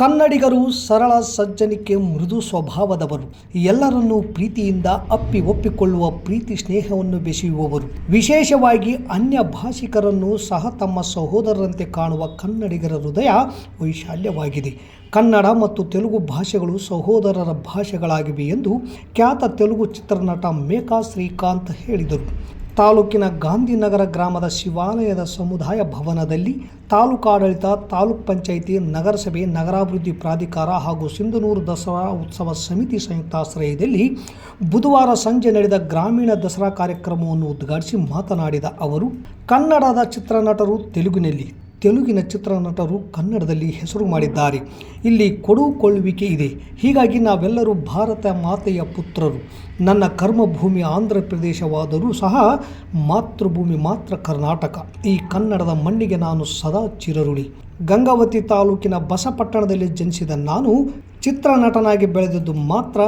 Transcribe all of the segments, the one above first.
ಕನ್ನಡಿಗರು ಸರಳ ಸಜ್ಜನಿಕೆ ಮೃದು ಸ್ವಭಾವದವರು. ಎಲ್ಲರನ್ನೂ ಪ್ರೀತಿಯಿಂದ ಅಪ್ಪಿ ಒಪ್ಪಿಕೊಳ್ಳುವ ಪ್ರೀತಿ ಸ್ನೇಹವನ್ನು ಬೆಸೆಯುವವರು. ವಿಶೇಷವಾಗಿ ಅನ್ಯ ಭಾಷಿಕರನ್ನು ಸಹ ತಮ್ಮ ಸಹೋದರರಂತೆ ಕಾಣುವ ಕನ್ನಡಿಗರ ಹೃದಯ ವೈಶಾಲ್ಯವಾಗಿದೆ. ಕನ್ನಡ ಮತ್ತು ತೆಲುಗು ಭಾಷೆಗಳು ಸಹೋದರರ ಭಾಷೆಗಳಾಗಿವೆ ಎಂದು ಖ್ಯಾತ ತೆಲುಗು ಚಿತ್ರನಟ ಮೇಕಾ ಶ್ರೀಕಾಂತ್ ಹೇಳಿದರು. ತಾಲೂಕಿನ ಗಾಂಧಿನಗರ ಗ್ರಾಮದ ಶಿವಾಲಯದ ಸಮುದಾಯ ಭವನದಲ್ಲಿ ತಾಲೂಕಾಡಳಿತ ತಾಲೂಕ್ ಪಂಚಾಯಿತಿ, ನಗರಸಭೆ, ನಗರಾಭಿವೃದ್ಧಿ ಪ್ರಾಧಿಕಾರ ಹಾಗೂ ಸಿಂಧನೂರು ದಸರಾ ಉತ್ಸವ ಸಮಿತಿ ಸಂಯುಕ್ತಾಶ್ರಯದಲ್ಲಿ ಬುಧವಾರ ಸಂಜೆ ನಡೆದ ಗ್ರಾಮೀಣ ದಸರಾ ಕಾರ್ಯಕ್ರಮವನ್ನು ಉದ್ಘಾಟಿಸಿ ಮಾತನಾಡಿದ ಅವರು, ಕನ್ನಡದ ಚಿತ್ರನಟರು ತೆಲುಗಿನಲ್ಲಿ ತೆಲುಗಿನ ಚಿತ್ರನಟರು ಕನ್ನಡದಲ್ಲಿ ಹೆಸರು ಮಾಡಿದ್ದಾರೆ. ಇಲ್ಲಿ ಕೊಡುಕೊಳ್ಳುವಿಕೆ ಇದೆ. ಹೀಗಾಗಿ ನಾವೆಲ್ಲರೂ ಭಾರತ ಮಾತೆಯ ಪುತ್ರರು. ನನ್ನ ಕರ್ಮಭೂಮಿ ಆಂಧ್ರ ಪ್ರದೇಶವಾದರೂ ಸಹ ಮಾತೃಭೂಮಿ ಮಾತ್ರ ಕರ್ನಾಟಕ. ಈ ಕನ್ನಡದ ಮಣ್ಣಿಗೆ ನಾನು ಸದಾ ಚಿರರುಳಿ ಗಂಗಾವತಿ ತಾಲೂಕಿನ ಬಸಪಟ್ಟಣದಲ್ಲಿ ಜನಿಸಿದ ನಾನು ಚಿತ್ರನಟನಾಗಿ ಬೆಳೆದದ್ದು ಮಾತ್ರ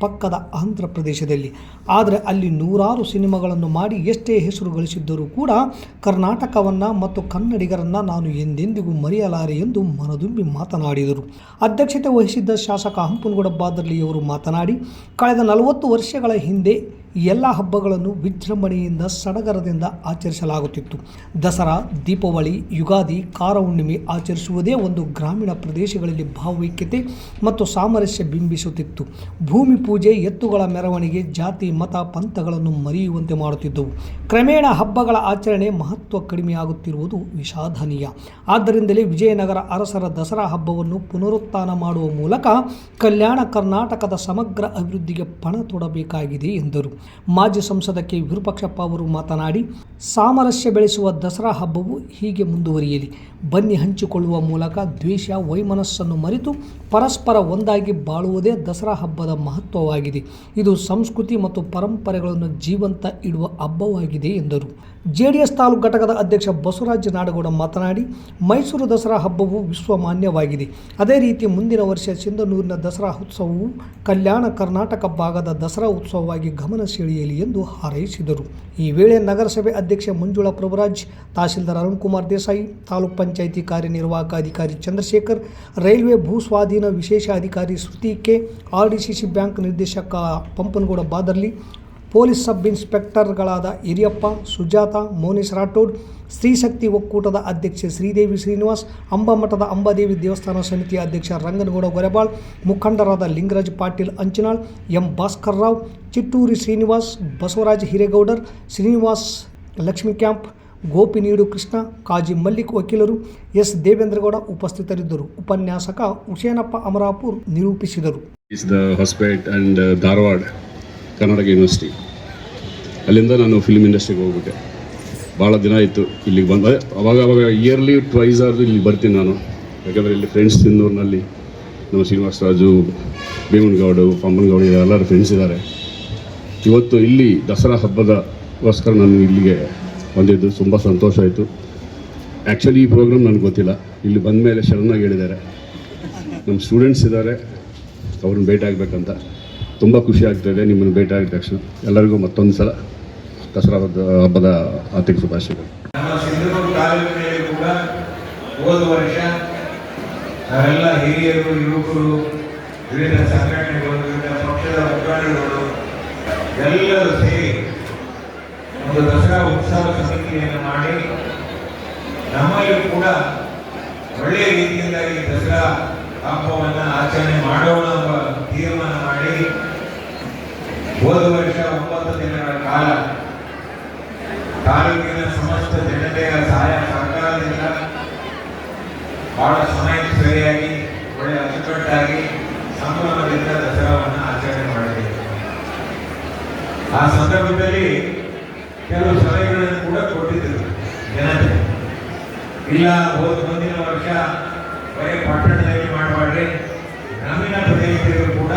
ಪಕ್ಕದ ಆಂಧ್ರ ಪ್ರದೇಶದಲ್ಲಿ ಆದರೆ ಅಲ್ಲಿ ನೂರಾರು ಸಿನಿಮಾಗಳನ್ನು ಮಾಡಿ ಎಷ್ಟೇ ಹೆಸರು ಗಳಿಸಿದ್ದರೂ ಕೂಡ ಕರ್ನಾಟಕವನ್ನು ಮತ್ತು ಕನ್ನಡಿಗರನ್ನು ನಾನು ಎಂದೆಂದಿಗೂ ಮರೆಯಲಾರೆ ಎಂದು ಮನದುಂಬಿ ಮಾತನಾಡಿದರು. ಅಧ್ಯಕ್ಷತೆ ವಹಿಸಿದ್ದ ಶಾಸಕ ಹಂಪನಗೌಡ ಬಾದರ್ಲಿಯವರು ಮಾತನಾಡಿ, ಕಳೆದ ನಲವತ್ತು ವರ್ಷಗಳ ಹಿಂದೆ ಎಲ್ಲ ಹಬ್ಬಗಳನ್ನು ವಿಜೃಂಭಣೆಯಿಂದ ಸಡಗರದಿಂದ ಆಚರಿಸಲಾಗುತ್ತಿತ್ತು. ದಸರಾ, ದೀಪಾವಳಿ, ಯುಗಾದಿ ಕಾರ ಹುಣ್ಣಿಮೆ ಆಚರಿಸುವುದೇ ಒಂದು ಗ್ರಾಮೀಣ ಪ್ರದೇಶಗಳಲ್ಲಿ ಭಾವೈಕ್ಯತೆ ಮತ್ತು ಸಾಮರಸ್ಯ ಬಿಂಬಿಸುತ್ತಿತ್ತು. ಭೂಮಿ ಪೂಜೆ, ಎತ್ತುಗಳ ಮೆರವಣಿಗೆ, ಜಾತಿ, ಮತ, ಪಂಥಗಳನ್ನು ಮರೆಯುವಂತೆ ಮಾಡುತ್ತಿದ್ದವು. ಕ್ರಮೇಣ ಹಬ್ಬಗಳ ಆಚರಣೆ ಮಹತ್ವ ಕಡಿಮೆಯಾಗುತ್ತಿರುವುದು ವಿಷಾದನೀಯ. ಆದ್ದರಿಂದಲೇ ವಿಜಯನಗರ ಅರಸರ ದಸರಾ ಹಬ್ಬವನ್ನು ಪುನರುತ್ಥಾನ ಮಾಡುವ ಮೂಲಕ ಕಲ್ಯಾಣ ಕರ್ನಾಟಕದ ಸಮಗ್ರ ಅಭಿವೃದ್ಧಿಗೆ ಪಣ ತೊಡಬೇಕಾಗಿದೆ ಎಂದರು. ಮಾಜಿ ಸಂಸದ ಕೆ ವಿರೂಪಾಕ್ಷಪ್ಪ ಅವರು ಮಾತನಾಡಿ, ಸಾಮರಸ್ಯ ಬೆಳೆಸುವ ದಸರಾ ಹಬ್ಬವು ಹೀಗೆ ಮುಂದುವರಿಯಲಿ. ಬನ್ನಿ ಹಂಚಿಕೊಳ್ಳುವ ಮೂಲಕ ದ್ವೇಷ, ವೈಮನಸ್ಸನ್ನು ಮರೆತು ಪರಸ್ಪರ ಒಂದಾಗಿ ಬಾಳುವುದೇ ದಸರಾ ಹಬ್ಬದ ಮಹತ್ವವಾಗಿದೆ. ಇದು ಸಂಸ್ಕೃತಿ ಮತ್ತು ಪರಂಪರೆಗಳನ್ನು ಜೀವಂತ ಇಡುವ ಹಬ್ಬವಾಗಿದೆ ಎಂದರು. ಜೆಡಿಎಸ್ ತಾಲೂಕು ಘಟಕದ ಅಧ್ಯಕ್ಷ ಬಸವರಾಜ ನಾಡಗೌಡ ಮಾತನಾಡಿ, ಮೈಸೂರು ದಸರಾ ಹಬ್ಬವು ವಿಶ್ವಮಾನ್ಯವಾಗಿದೆ. ಅದೇ ರೀತಿ ಮುಂದಿನ ವರ್ಷ ಸಿಂಧನೂರಿನ ದಸರಾ ಉತ್ಸವವು ಕಲ್ಯಾಣ ಕರ್ನಾಟಕ ಭಾಗದ ದಸರಾ ಉತ್ಸವವಾಗಿ ಗಮನ ಸೆಳೆಯಲಿ ಎಂದು ಹಾರೈಸಿದರು. ಈ ವೇಳೆ ನಗರಸಭೆ ಅಧ್ಯಕ್ಷ ಮಂಜುಳಾ ಪ್ರಭುರಾಜ್, ತಹಸೀಲ್ದಾರ್ ಅರುಣ್ ಕುಮಾರ್ ದೇಸಾಯಿ, ತಾಲೂಕ್ ಪಂಚಾಯಿತಿ ಕಾರ್ಯನಿರ್ವಾಹಕ ಅಧಿಕಾರಿ ಚಂದ್ರಶೇಖರ್, ರೈಲ್ವೆ ಭೂ ಸ್ವಾಧೀನ ವಿಶೇಷ ಅಧಿಕಾರಿ ಶ್ರುತಿ ಕೆ, ಆರ್ಡಿಸಿಸಿ ಬ್ಯಾಂಕ್ ನಿರ್ದೇಶಕ ಪಂಪನಗೌಡ ಬಾದರ್ಲಿ ಪೊಲೀಸ್ ಸಬ್ ಇನ್ಸ್ಪೆಕ್ಟರ್ಗಳಾದ ಹಿರಿಯಪ್ಪ, ಸುಜಾತ, ಮೋನಿಸ್ ರಾಠೋಡ್ ಸ್ತ್ರೀಶಕ್ತಿ ಒಕ್ಕೂಟದ ಅಧ್ಯಕ್ಷೆ ಶ್ರೀದೇವಿ ಶ್ರೀನಿವಾಸ್ ಅಂಬಮಠದ ಅಂಬಾದೇವಿ ದೇವಸ್ಥಾನ ಸಮಿತಿಯ ಅಧ್ಯಕ್ಷ ರಂಗನಗೌಡ ಗೊರೆಬಾಳ್, ಮುಖಂಡರಾದ ಲಿಂಗರಾಜ್ ಪಾಟೀಲ್ ಅಂಚನಾಳ್, ಎಂ ಭಾಸ್ಕರ್ ರಾವ್, ಚಿಟ್ಟೂರಿ ಶ್ರೀನಿವಾಸ್, ಬಸವರಾಜ್ ಹಿರೇಗೌಡರ್, ಶ್ರೀನಿವಾಸ್ ಲಕ್ಷ್ಮೀ ಕ್ಯಾಂಪ್ ಗೋಪಿ ನೀಡು ಕೃಷ್ಣ, ಕಾಜಿ ಮಲ್ಲಿಕ್ ವಕೀಲರು, ಎಸ್ ದೇವೇಂದ್ರಗೌಡ ಉಪಸ್ಥಿತರಿದ್ದರು. ಉಪನ್ಯಾಸಕ ಹುಸೇನಪ್ಪ ಅಮರಾಪುರ್ ನಿರೂಪಿಸಿದರು. Is the Hospet and Dharwad Karnataka university. ಅಲ್ಲಿಂದ ನಾನು ಫಿಲ್ಮ್ ಇಂಡಸ್ಟ್ರಿಗೆ ಹೋಗ್ಬಿಟ್ಟೆ. ಭಾಳ ದಿನ ಇತ್ತು ಇಲ್ಲಿಗೆ ಬಂದ ಅವಾಗ ಅವಾಗ ಇಯರ್ಲಿ ಟ್ವೈಸ್ ಆದರೂ ಇಲ್ಲಿ ಬರ್ತೀನಿ ನಾನು. ಯಾಕಂದರೆ ಇಲ್ಲಿ ಫ್ರೆಂಡ್ಸ್ ತಿಂದೂರಿನಲ್ಲಿ ನಮ್ಮ ಶ್ರೀನಿವಾಸ ರಾಜು, ಭೀಮನಗೌಡು ಗೌಡ ಎಲ್ಲರೂ ಫ್ರೆಂಡ್ಸ್ ಇದ್ದಾರೆ. ಇವತ್ತು ಇಲ್ಲಿ ದಸರಾ ಹಬ್ಬದಗೋಸ್ಕರ ನಾನು ಇಲ್ಲಿಗೆ ಬಂದಿದ್ದು. ತುಂಬ ಸಂತೋಷ ಆಯಿತು. ಆ್ಯಕ್ಚುಲಿ ಈ ಪ್ರೋಗ್ರಾಮ್ ನನಗೆ ಗೊತ್ತಿಲ್ಲ. ಇಲ್ಲಿ ಬಂದ ಮೇಲೆ ಶರಣಾಗಿ ಹೇಳಿದ್ದಾರೆ. ನಮ್ಮ ಸ್ಟೂಡೆಂಟ್ಸ್ ಇದ್ದಾರೆ. ಅವ್ರನ್ನ ಭೇಟಿ ಆಗಬೇಕಂತ. ತುಂಬ ಖುಷಿ ಆಗ್ತದೆ ನಿಮ್ಮನ್ನು ಭೇಟಿ ಆಗಿದ ತಕ್ಷಣ. ಎಲ್ಲರಿಗೂ ಮತ್ತೊಂದು ಸಲ ದಸರಾ ಹಬ್ಬದ ಆರ್ಥಿಕ ಶುಭಾಶಯಗಳು. ನಮ್ಮ ಸಿಂಧನೂರು ತಾಲೂಕಿನಲ್ಲಿ ಕೂಡ ಹೋದ ವರ್ಷ ನಾವೆಲ್ಲ ಹಿರಿಯರು, ಯುವಕರು, ವಿವಿಧ ಸಂಘಟನೆಗಳು, ವಿವಿಧ ಪಕ್ಷದ ಮುಖಂಡರುಗಳು ಎಲ್ಲರೂ ಸೇರಿ ಒಂದು ದಸರಾ ಉತ್ಸವ ಸಮಿತಿಯನ್ನು ಮಾಡಿ ನಮ್ಮಲ್ಲಿ ಕೂಡ ಒಳ್ಳೆಯ ಈ ದಸರಾ ಹಬ್ಬವನ್ನು ಆಚರಣೆ ಮಾಡೋಣ ಎಂಬ ತೀರ್ಮಾನ ಮಾಡಿ ಹೋದ ವರ್ಷ ಒಂಬತ್ತು ದಿನಗಳ ಕಾಲ ತಾಲೂಕಿನ ಸಮಸ್ತ ಜನತೆಯ ಸಹಾಯ ಸಹಕಾರದಿಂದ ಬಹಳ ಸಮಯಕ್ಕೆ ಸರಿಯಾಗಿ ಒಳ್ಳೆಯ ಅಚ್ಚುಕಟ್ಟಾಗಿ ಸಂಭ್ರಮದಿಂದ ದಸರಾವನ್ನು ಆಚರಣೆ ಮಾಡಿದೆ ಆ ಸಂದರ್ಭದಲ್ಲಿ ಕೆಲವು ಸಲಹೆಗಳನ್ನು ಕೂಡ ಕೊಟ್ಟಿದ್ದರು ಜನತೆ. ಇಲ್ಲ, ಹೋದ ಮುಂದಿನ ವರ್ಷ ಬರೀ ಪಟ್ಟಣದಲ್ಲಿ ಮಾಡಬಾರ್ರಿ ಗ್ರಾಮೀಣ ಪ್ರದೇಶದಲ್ಲೂ ಕೂಡ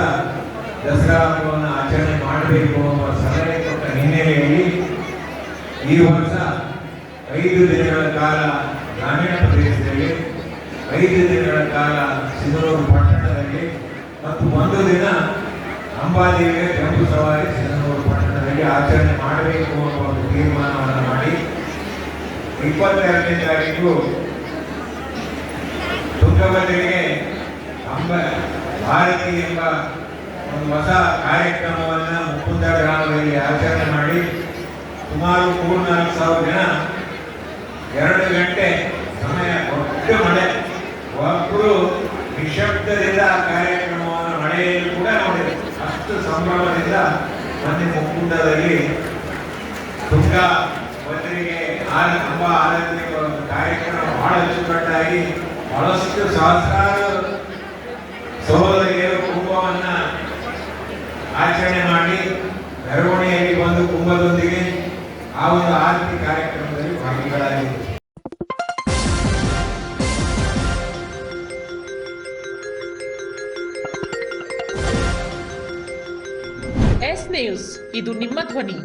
ದಸರಾ ಹಬ್ಬವನ್ನು ಆಚರಣೆ ಮಾಡಬೇಕು ಎಂಬ ಸಲಹೆ ಕೊಟ್ಟ ಹಿನ್ನೆಲೆಯಲ್ಲಿ ಈ ವರ್ಷ ಐದು ದಿನಗಳ ಕಾಲ ಗ್ರಾಮೀಣ ಪ್ರದೇಶದಲ್ಲಿ, ಐದು ದಿನಗಳ ಕಾಲ ಸಿಂಧನೂರು ಪಟ್ಟಣದಲ್ಲಿ ಮತ್ತು ಒಂದು ದಿನ ಅಂಬಾದೇವಿಯ ಜಂಬು ಸವಾರಿ ಸಿಂಧನೂರು ಪಟ್ಟಣದಲ್ಲಿ ಆಚರಣೆ ಮಾಡಬೇಕು ಅನ್ನೋ ಒಂದು ತೀರ್ಮಾನವನ್ನು ಮಾಡಿ ಇಪ್ಪತ್ತೆರಡನೇ ತಾರೀಕು ತುಂಗಭದ್ರೆಗೆ ಅಂಬ ಭಾರತಿ ಎಂಬ ಒಂದು ಹೊಸ ಕಾರ್ಯಕ್ರಮವನ್ನು ಮುಕುಂದ ಗ್ರಾಮದಲ್ಲಿ ಆಚರಣೆ ಮಾಡಿ ಸುಮಾರು ಮೂರ್ನಾಲ್ಕು ಸಾವಿರ ಜನ ಎರಡು ಗಂಟೆ ಸಮಯ ದೊಡ್ಡ ಮಳೆ. ಒಬ್ಬರು ನಿಶಬ್ದದಿಂದ ಕಾರ್ಯಕ್ರಮವನ್ನು ಮಳೆಯಲ್ಲಿ ಕೂಡ ನೋಡಿದೆ ಅಷ್ಟು ಸಂಭ್ರಮದಿಂದ ಮೊನ್ನೆ ಮುಕ್ಕುಂಡದಲ್ಲಿ ತುಂಗಾ ಬದಲಿಗೆ ಆದ ತುಂಬ ಆರಾಧನೆ ಕಾರ್ಯಕ್ರಮ ಬಹಳ ಅಚ್ಚುಕಟ್ಟಾಗಿ ಬಹಳಷ್ಟು ಸಹಸ್ರಾರು ಸಹೋದರಿಯರು ಕುಂಭವನ್ನು ಆಚರಣೆ ಮಾಡಿ, ಮೆರವಣಿಗೆಯಲ್ಲಿ ಬಂದು ಕುಂಭದೊಂದಿಗೆ ಆ ಒಂದು ಆರತಿ ಕಾರ್ಯಕ್ರಮದಲ್ಲಿ ಭಾಗಿಗಳಾಗಿದ್ದರು. ಎಸ್ ನ್ಯೂಸ್ ಇದು ನಿಮ್ಮ ಧ್ವನಿ.